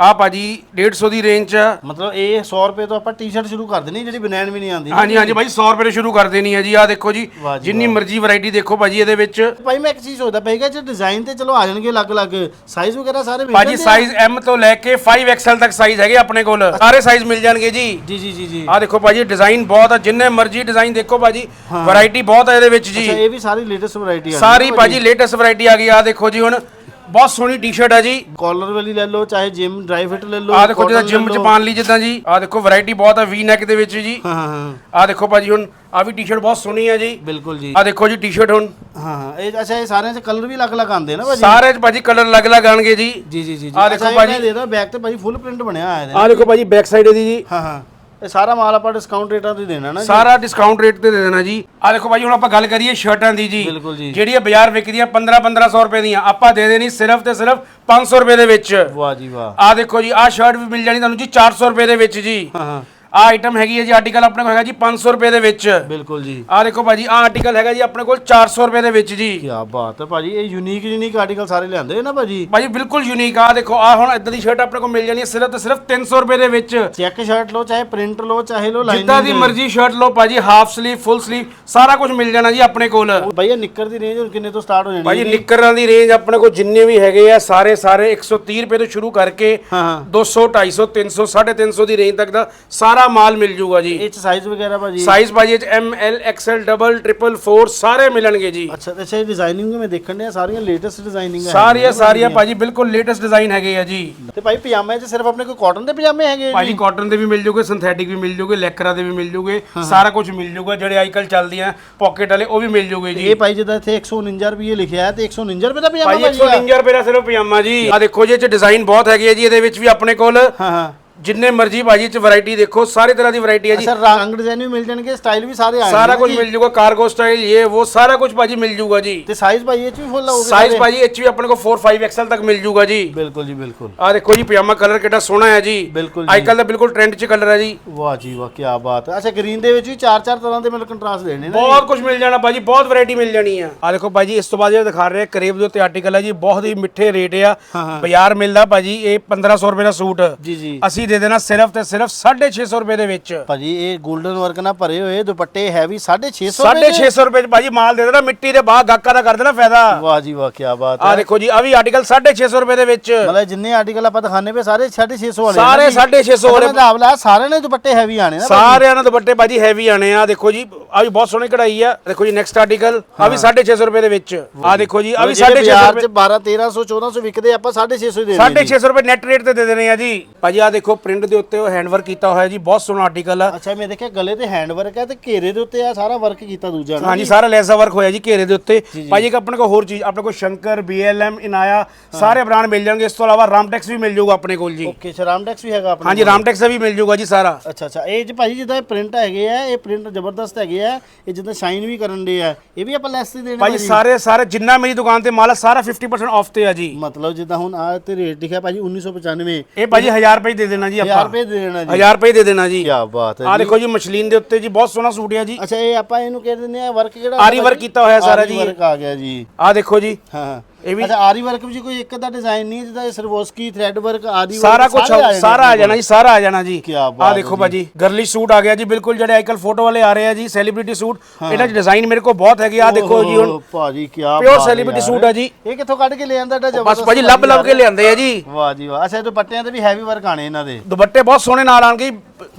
ਆ ਭਾਜੀ 150 ਦੀ ਰੇਂਜ 'ਚ ਆ। ਮਤਲਬ ਇਹ 100 ਰੁਪਏ ਤੋਂ ਆਪਾਂ ਟੀ-ਸ਼ਰਟ ਸ਼ੁਰੂ ਕਰ ਦੇਣੀ ਜਿਹੜੀ ਬਨੈਣ ਵੀ ਨਹੀਂ ਆਉਂਦੀ। ਹਾਂਜੀ ਹਾਂਜੀ ਭਾਜੀ 100 ਰੁਪਏ ਤੋਂ ਸ਼ੁਰੂ ਕਰ ਦੇਣੀ ਹੈ ਜੀ। ਆਹ ਦੇਖੋ ਜੀ ਜਿੰਨੀ ਮਰਜ਼ੀ ਵੈਰਾਈਟੀ ਦੇਖੋ ਭਾਜੀ ਇਹਦੇ ਵਿੱਚ। ਭਾਈ ਮੈਂ ਇੱਕ ਚੀਜ਼ ਸੋਚਦਾ ਪਏਗਾ ਜੇ ਡਿਜ਼ਾਈਨ ਤੇ ਚਲੋ ਆ ਜਾਣਗੇ ਅਲੱਗ-ਅਲੱਗ ਸਾਈਜ਼ ਵਗੈਰਾ ਸਾਰੇ ਮਿਲ ਭਾਜੀ ਜਾਂਦੇ ਆ? ਸਾਈਜ਼ M ਤੋਂ ਲੈ ਕੇ 5XL ਤੱਕ ਸਾਈਜ਼ ਹੈਗੇ ਆਪਣੇ ਕੋਲ। ਸਾਰੇ ਸਾਈਜ਼ ਮਿਲ ਜਾਣਗੇ ਜੀ। ਜੀ ਜੀ ਜੀ ਜੀ। ਆਹ ਦੇਖੋ ਭਾਜੀ ਡਿਜ਼ਾਈਨ ਬਹੁਤ ਆ ਜਿੰਨੇ ਮਰਜ਼ੀ ਡਿਜ਼ਾਈਨ ਦੇਖੋ ਭਾਜੀ। ਵੈਰਾਈਟੀ ਬਹੁਤ ਆ ਇਹਦੇ ਵਿੱਚ ਜੀ। ਅੱਛਾ ਇਹ ਵੀ ਸਾਰੀ ਲੇਟੈਸਟ ਵੈਰਾਈਟੀ ਆ ਸਾਰੀ ਭਾਜੀ ਲੇਟੈਸਟ ਵੈਰਾਈਟੀ ਆ ਗਈ। ਆ ਦੇਖੋ ਜੀ ਹੁਣ ਬਹੁਤ ਸੋਹਣੀ ਟੀ-ਸ਼ਰਟ ਆ ਜੀ। ਕਾਲਰ ਵਾਲੀ ਲੈ ਲਓ ਚਾਹੇ ਜਿਮ ਡਰਾਈ ਫਿਟ ਲੈ ਲਓ ਆ ਦੇਖੋ cotton ਜਿਮ ਚ। ਪਾਣ ਲਈ ਜਿੱਦਾਂ ਜੀ ਆ ਦੇਖੋ ਵੈਰਾਈਟੀ ਬਹੁਤ ਆ ਵੀ ਨੈਕ ਦੇ ਵਿੱਚ ਜੀ। ਹਾਂ ਹਾਂ ਹਾਂ। ਆ ਦੇਖੋ ਭਾਜੀ ਹੁਣ ਆ ਵੀ ਟੀ-ਸ਼ਰਟ ਬਹੁਤ ਸੋਹਣੀ ਆ ਜੀ। ਬਿਲਕੁਲ ਜੀ। ਆ ਦੇਖੋ ਜੀ ਟੀ-ਸ਼ਰਟ ਹੁਣ। ਹਾਂ ਹਾਂ। ਇਹ ਅੱਛਾ ਇਹ ਸਾਰਿਆਂ 'ਚ ਕਲਰ ਵੀ ਅਲੱਗ-ਅਲੱਗ ਆਉਂਦੇ ਨਾ ਭਾਜੀ? ਸਾਰੇ ਚ ਭਾਜੀ ਕਲਰ ਅਲੱਗ-ਅਲੱਗ ਆਣਗੇ ਜੀ। ਜੀ ਜੀ ਜੀ ਆਹ ਦੇਖੋ ਭਾਜੀ। ਮੈਂ ਦੇ ਦਾਂ ਬੈਕ ਤੇ ਭਾਜੀ ਫੁੱਲ ਪ੍ਰਿੰਟ ਬਣਿਆ ਆਇਆ ਇਹਦੇ ਆ ਦੇਖੋ ਭਾਜੀ ਬੈਕ ਸਾਈਡ ਇਹਦੀ ਜੀ। ਹਾਂ ਹਾਂ। ਇਹ ਸਾਰਾ ਮਾਲ ਆਪਾਂ ਡਿਸਕਾਊਂਟ ਰੇਟਾਂ ਤੇ ਦੇਣਾ ਨਾ ਜੀ। ਸਾਰਾ ਡਿਸਕਾਊਂਟ ਰੇਟ ਤੇ ਦੇ ਦੇਣਾ ਜੀ। ਆ ਦੇਖੋ ਭਾਜੀ ਹੁਣ ਆਪਾਂ ਗੱਲ ਕਰੀਏ ਸ਼ਰਟਾਂ ਦੀ ਜੀ। ਬਿਲਕੁਲ ਜੀ। ਜਿਹੜੀ ਇਹ ਬਾਜ਼ਾਰ ਵਿਕਦੀਆਂ 15 1500 ਰੁਪਏ ਦੀਆਂ ਆਪਾਂ ਦੇ ਦੇਣੀ ਸਿਰਫ ਤੇ ਸਿਰਫ 500 ਰੁਪਏ ਦੇ ਵਿੱਚ। ਵਾਹ ਜੀ ਵਾਹ। ਆ ਦੇਖੋ ਜੀ ਆ ਸ਼ਰਟ ਵੀ ਮਿਲ ਜਾਣੀ ਤੁਹਾਨੂੰ ਜੀ 400 ਰੁਪਏ ਦੇ ਵਿੱਚ ਜੀ। ਹਾਂ ਹਾਂ। ਆ ਆਈਟਮ ਹੈਗੀ ਹੈ ਜੀ ਆਰਟੀਕਲ ਆਪਣੇ ਕੋਲ ਹੈਗਾ ਜੀ 500 ਰੁਪਏ ਦੇ ਵਿੱਚ। ਬਿਲਕੁਲ ਜੀ। ਆ ਦੇਖੋ ਭਾਜੀ ਆ ਆਰਟੀਕਲ ਹੈਗਾ ਜੀ ਆਪਣੇ ਕੋਲ 400 ਰੁਪਏ ਦੇ ਵਿੱਚ ਜੀ। ਕੀ ਬਾਤ ਹੈ ਭਾਜੀ ਇਹ ਯੂਨੀਕ ਯੂਨੀਕ ਆਰਟੀਕਲ ਸਾਰੇ ਲਿਆਂਦੇ ਨਾ ਭਾਜੀ ਭਾਜੀ ਬਿਲਕੁਲ ਯੂਨੀਕ ਆ ਦੇਖੋ ਆ ਹੁਣ ਇਦਾਂ ਦੀ ਸ਼ਰਟ ਆਪਣੇ ਕੋਲ ਮਿਲ ਜਾਣੀ ਹੈ ਸਿਰਫ ਤੇ ਸਿਰਫ 300 ਰੁਪਏ ਦੇ ਵਿੱਚ। ਚੈੱਕ ਸ਼ਰਟ ਲਓ ਚਾਹੇ ਪ੍ਰਿੰਟ ਲਓ ਚਾਹੇ ਲਓ ਜਿੱਦਾਂ ਦੀ ਲਾਈਨਿੰਗ ਮਰਜ਼ੀ ਸ਼ਰਟ ਲਓ ਭਾਜੀ ਹਾਫ ਸਲੀਵ ਫੁੱਲ ਸਲੀਵ ਸਾਰਾ ਕੁਝ ਮਿਲ ਜਾਣਾ ਜੀ ਆਪਣੇ ਕੋਲ। ਭਈਆ ਨਿੱਕਰ ਦੀ ਰੇਂਜ ਹੁਣ ਕਿੰਨੇ ਤੋਂ ਸਟਾਰਟ ਹੋ ਜਾਣੀ ਭਾਜੀ ਨਿੱਕਰਾਂ ਦੀ ਰੇਂਜ ਆਪਣੇ ਕੋਲ ਜਿੰਨੇ ਵੀ ਹੈਗੇ ਆ ਸਾਰੇ ਸਾਰੇ 130 ਰੁਪਏ ਤੋਂ ਸ਼ੁਰੂ ਕਰਕੇ ਹਾਂ ਹਾਂ। 200 250 300 350 ਦੀ ਰੇਂਜ ਤੱਕ ਦਾ ਸਾਰਾ ਮਾਲ ਮਿਲ ਜੂਗਾ ਜੀ। ਇਹ ਚ ਸਾਈਜ਼ ਵਗੈਰਾ ਭਾਜੀ? ਸਾਈਜ਼ ਭਾਜੀ ਇਹ M L XL double triple 4 ਸਾਰੇ ਮਿਲਣਗੇ ਜੀ। ਅੱਛਾ ਤੇ ਅੱਛਾ ਇਹ ਡਿਜ਼ਾਈਨਿੰਗ ਵੀ ਮੈਂ ਦੇਖਣ ਡਿਆ ਸਾਰੀਆਂ ਲੇਟੈਸਟ ਡਿਜ਼ਾਈਨਿੰਗ ਹੈ ਸਾਰੀਆਂ ਸਾਰੀਆਂ ਭਾਜੀ ਬਿਲਕੁਲ ਲੇਟੈਸਟ ਡਿਜ਼ਾਈਨ ਹੈਗੇ ਆ ਜੀ। ਤੇ ਭਾਈ ਪਜਾਮੇ ਚ ਸਿਰਫ ਆਪਣੇ ਕੋਲ ਕਾਟਨ ਦੇ ਪਜਾਮੇ ਹੈਗੇ ਭਾਜੀ ਕਾਟਨ ਦੇ ਵੀ ਮਿਲ ਜੂਗੇ ਸਿੰਥੈਟਿਕ ਵੀ ਮਿਲ ਜੂਗੇ ਲੈਕਰਾ ਦੇ ਵੀ ਮਿਲ ਜੂਗੇ ਸਾਰਾ ਕੁਝ ਮਿਲ ਜੂਗਾ ਜਿਹੜੇ ਅੱਜਕੱਲ ਚੱਲਦੀਆਂ ਪਾਕਟ ਵਾਲੇ ਉਹ ਵੀ ਮਿਲ ਜੂਗੇ ਜੀ। ਇਹ ਭਾਈ ਜਿੱਦਾਂ ਇੱਥੇ 149 ਰੁਪਏ ਲਿਖਿਆ ਹੈ ਤੇ 149 ਰੁਪਏ ਦਾ ਪਜਾਮਾ ਭਾਜੀ ਭਾਜੀ ਆ? 149 ਰੁਪਏ ਦਾ ਸਿਰਫ ਪਜਾਮਾ ਜੀ। ਆ ਦੇਖੋ ਜੀ ਇਹ ਚ ਡਿਜ਼ਾਈਨ ਬਹੁਤ ਹੈਗੇ ਆ ਜੀ ਇਹਦੇ ਵਿੱਚ ਵੀ ਆਪਣੇ ਕੋਲ ਹਾਂ ਹਾਂ। ਜਿੰਨੇ ਮਰਜ਼ੀ ਭਾਜੀ ਚ ਵੈਰਾਈਟੀ ਦੇਖੋ ਸਾਰੇ ਤਰ੍ਹਾਂ ਦੀ ਵੈਰਾਈਟੀ ਹੈ ਜੀ। ਅੱਛਾ ਰੰਗ ਡਿਜ਼ਾਈਨ ਵੀ ਮਿਲ ਜਾਣਗੇ ਸਟਾਈਲ ਵੀ ਸਾਰੇ ਆਣਗੇ ਸਾਰਾ ਕੁਝ ਮਿਲ ਜੂਗਾ ਕਾਰਗੋ ਸਟਾਈਲ ਇਹ ਉਹ ਸਾਰਾ ਕੁਝ ਭਾਜੀ ਮਿਲ ਜੂਗਾ ਜੀ। ਤੇ ਸਾਈਜ਼ ਭਾਈ ਇਹ ਚ ਵੀ ਫੁੱਲ ਆਊਗਾ ਸਾਈਜ਼ ਭਾਜੀ ਇਹ ਚ ਵੀ ਆਪਣੇ ਕੋਲ 4 5 ਐਕਸਲ ਤੱਕ ਮਿਲ ਜੂਗਾ ਜੀ। ਬਿਲਕੁਲ ਜੀ ਬਿਲਕੁਲ। ਆ ਦੇਖੋ ਜੀ ਪਜਾਮਾ ਕਲਰ ਕਿੱਡਾ ਸੋਹਣਾ ਹੈ ਜੀ। ਬਿਲਕੁਲ ਅੱਜ ਕੱਲ ਦਾ ਬਿਲਕੁਲ ਟ੍ਰੈਂਡ 'ਚ ਕਲਰ ਹੈ ਜੀ। ਵਾਹ ਜੀ ਵਾਹ ਕੀ ਬਾਤ ਹੈ। ਅੱਛਾ ਗ੍ਰੀਨ ਦੇ ਵਿੱਚ ਵੀ ਚਾਰ ਚਾਰ ਤਰ੍ਹਾਂ ਦੇ ਮਤਲਬ ਕੰਟਰਾਸਟ ਦੇਣੇ ਨੇ ਬਹੁਤ ਕੁਝ ਮਿਲ ਜਾਣਾ ਭਾਜੀ ਬਹੁਤ ਵੈਰਾਈਟੀ ਮਿਲ ਜਾਣੀ ਆ। ਆ ਦੇਖੋ ਭਾਜੀ ਇਸ ਤੋਂ ਬਾਅਦ ਜਿਹੜਾ ਦਿਖਾ ਰਹੇ ਕਰੇਬ ਦੇ ਉੱਤੇ ਆਰਟੀਕਲ ਹੈ ਜੀ ਬਹੁਤ ਹੀ ਮਿੱਠੇ ਰੇਟ ਆ। ਬਾਜ਼ਾਰ ਮਿਲਦਾ ਭਾਜੀ ਇਹ 1500 ਰੁਪਏ ਦਾ ਸੂਟ। ਜੀ ਜੀ। ਅਸੀਂ ਦੇ ਦੇਣਾ ਸਿਰਫ ਤੇ ਸਿਰਫ 650 ਰੁਪਏ ਦੇ ਵਿੱਚ ਭਾਜੀ ਇਹ 골ਡਨ ਵਰਕ ਨਾਲ ਭਰੇ ਹੋਏ ਦੁਪੱਟੇ ਹੈਵੀ 650 ਰੁਪਏ ਦੇ? 650 ਰੁਪਏ ਚ ਭਾਜੀ ਮਾਲ ਦੇ ਦੇਣਾ ਮਿੱਟੀ ਦੇ ਬਾਗ ਗਾਕਾ ਦਾ ਕਰ ਦੇਣਾ ਫਾਇਦਾ ਵਾਹ ਜੀ ਵਾਹ ਕੀ ਬਾਤ ਆ ਦੇਖੋ ਜੀ ਆ ਵੀ ਆਰਟੀਕਲ 650 ਰੁਪਏ ਦੇ ਵਿੱਚ ਮਤਲਬ ਜਿੰਨੇ ਆਰਟੀਕਲ ਆਪਾਂ ਦਿਖਾਣੇ ਪਏ ਸਾਰੇ 650 ਵਾਲੇ ਸਾਰੇ 650 ਵਾਲੇ ਦਾ ਆਵਲਾ ਸਾਰਿਆਂ ਨੇ ਦੁਪੱਟੇ ਹੈਵੀ ਆਣੇ ਨਾ ਸਾਰਿਆਂ ਨਾਲ ਦੁਪੱਟੇ ਭਾਜੀ ਹੈਵੀ ਆਣੇ ਆ ਦੇਖੋ ਜੀ ਆ ਵੀ ਬਹੁਤ ਸੋਹਣੀ ਕਢਾਈ ਆ ਦੇਖੋ ਜੀ ਨੈਕਸਟ ਆਰਟੀਕਲ ਆ ਵੀ 650 ਰੁਪਏ ਦੇ ਵਿੱਚ ਆ ਦੇਖੋ ਜੀ ਆ ਵੀ 650 ਬਾਜ਼ਾਰ ਰੁਪਏ ਚ 12 1300 1400 ਵਿਕਦੇ ਆਪਾਂ 650 ਦੇ ਦੇਣੇ 650 ਰੁਪਏ ਨੈਟ ਰੇਟ ਤੇ ਦੇ ਦੇਣੇ ਆ ਜੀ ਭਾਜੀ ਆ ਦੇਖੋ ਪ੍ਰਿੰਟ ਦੇ ਉੱਤੇ ਉਹ ਹੈਂਡਵਰਕ ਕੀਤਾ ਹੋਇਆ ਜੀ ਬਹੁਤ ਸੋਹਣਾ ਆਰਟੀਕਲ ਆ। ਅੱਛਾ ਮੈਂ ਦੇਖਿਆ ਗਲੇ ਤੇ ਹੈਂਡ ਵਰਕ ਹੈ ਤੇ ਘੇਰੇ ਦੇ ਉੱਤੇ ਆ ਸਾਰਾ ਵਰਕ ਕੀਤਾ ਦੂਜਾ ਨਾ? ਹਾਂਜੀ ਸਾਰਾ ਲੈਸਾ ਵਰਕ ਹੋਇਆ ਜੀ ਘੇਰੇ ਦੇ ਉੱਤੇ। ਭਾਜੀ ਇੱਕ ਆਪਣੇ ਕੋਲ ਹੋਰ ਚੀਜ਼ ਆਪਣੇ ਕੋਲ ਸ਼ੰਕਰ BLM ਇਨਾਇਆ ਸਾਰੇ ਬ੍ਰਾਂਡ ਮਿਲ ਜਾਣਗੇ। ਇਸ ਤੋਂ ਇਲਾਵਾ ਰਾਮਟੈਕਸ ਵੀ ਮਿਲ ਜਾਊਗਾ ਆਪਣੇ ਕੋਲ ਜੀ। ਓਕੇ ਸ਼ਰਾਮ ਟੈਕਸ ਵੀ ਹੈਗਾ ਆਪਣਾ ਹਾਂਜੀ ਰਾਮਟੈਕਸ ਦਾ ਵੀ ਮਿਲ ਜਾਊਗਾ ਜੀ ਸਾਰਾ। ਅੱਛਾ ਅੱਛਾ ਇਹ ਜੀ ਭਾਜੀ ਜਿੱਦਾਂ ਇਹ ਪ੍ਰਿੰਟ ਹੈਗੇ ਆ ਇਹ ਪ੍ਰਿੰਟ ਜ਼ਬਰਦਸਤ ਹੈਗੇ ਆ ਇਹ ਜਿੱਦਾਂ ਸ਼ਾਈਨ ਵੀ ਕਰਨ ਦੇ ਆ ਇਹ ਵੀ ਆਪਾਂ ਲੈਸ ਤੇ ਦੇਣੇ ਭਾਜੀ? ਸਾਰੇ ਸਾਰੇ ਜਿੰਨਾ ਮੇਰੀ ਦੁਕਾਨ ਤੇ ਮਾਲ ਆ ਸਾਰਾ 50% ਆਫ ਤੇ ਆ ਜੀ। ਮਤਲਬ ਜਿੱਦਾਂ ਹੁਣ ਆ ਤੇ ਰੇਟ ਲਿਖਿਆ ਭਾਜੀ 1995 ਇਹ ਭਾਜੀ 1000 ਰੁਪਏ ਦੇ ਦੇਣਾ। ਜੀ 1000 ਆਪਾਂ। ਰੁਪਏ ਦੇ ਦੇਣਾ ਜੀ। 1000 ਰੁਪਏ ਦੇ ਦੇਣਾ ਜੀ। ਕੀ ਬਾਤ ਹੈ ਆ ਦੇਖੋ ਜੀ ਮਸ਼ਲੀਨ ਦੇ ਉੱਤੇ ਜੀ ਬਹੁਤ ਸੋਹਣਾ ਸੂਟ ਹੈ ਜੀ। ਅੱਛਾ ਇਹ ਆਪਾਂ ਇਹਨੂੰ ਕਹਿ ਦਿੰਦੇ ਆ ਵਰਕ ਕਿਹੜਾ ਆਰੀ work ਕੀਤਾ ਹੋਇਆ ਸਾਰਾ ਜੀ। ਵਰਕ ਆ ਗਿਆ ਜੀ। ਆ ਦੇਖੋ ਜੀ। ਹਾਂ। ਇਹ ਵੀ ਅੱਛਾ ਆਰੀ ਵਰਕ ਵਿੱਚ ਕੋਈ ਇੱਕ ਦਾ ਡਿਜ਼ਾਈਨ ਨਹੀਂ ਇਹ ਸਰਵੋਸਕੀ ਥ੍ਰੈਡ ਵਰਕ ਆਦੀ ਸਾਰਾ ਕੁਝ ਸਾਰਾ ਆ ਜਾਣਾ ਜੀ ਸਾਰਾ ਆ ਜਾਣਾ ਜੀ। ਆ ਬਾਤ ਦੇਖੋ ਭਾਜੀ ਗਰਲੀ ਸੂਟ ਆ ਗਿਆ ਜੀ ਬਿਲਕੁਲ ਜਿਹੜੇ ਅੱਜਕੱਲ ਫੋਟੋ ਵਾਲੇ ਆ ਰਹੇ ਆ ਜੀ ਸੈਲੀਬ੍ਰਿਟੀ ਸੂਟ ਇਹਨਾਂ 'ਚ ਡਿਜ਼ਾਈਨ ਮੇਰੇ ਕੋਲ ਬਹੁਤ ਹੈਗੇ ਆ ਦੇਖੋ ਜੀ ਹੁਣ। ਭਾਜੀ ਕੀ Pure celebrity suit ਆ ਜੀ। ਇਹ ਕਿੱਥੋਂ ਕੱਢ ਕੇ ਲੈ ਆਂਦਾ ਏਡਾ ਬਸ ਜ਼ਬਰਦਸਤ ਭਾਜੀ ਲੱਭ ਲੱਭ ਕੇ ਲਿਆਂਦੇ ਆ ਜੀ। ਵਾਹ ਜੀ ਵਾਹ ਅੱਛਾ ਇਹ ਦੁਪੱਟਿਆਂ ਤੇ ਵੀ ਹੈਵੀ ਵਰਕ ਆਣੇ ਇਹਨਾਂ ਦੇ। ਦੁਪੱਟੇ ਬਹੁਤ ਸੋਹਣੇ ਨਾਲ ਆਣਗੇ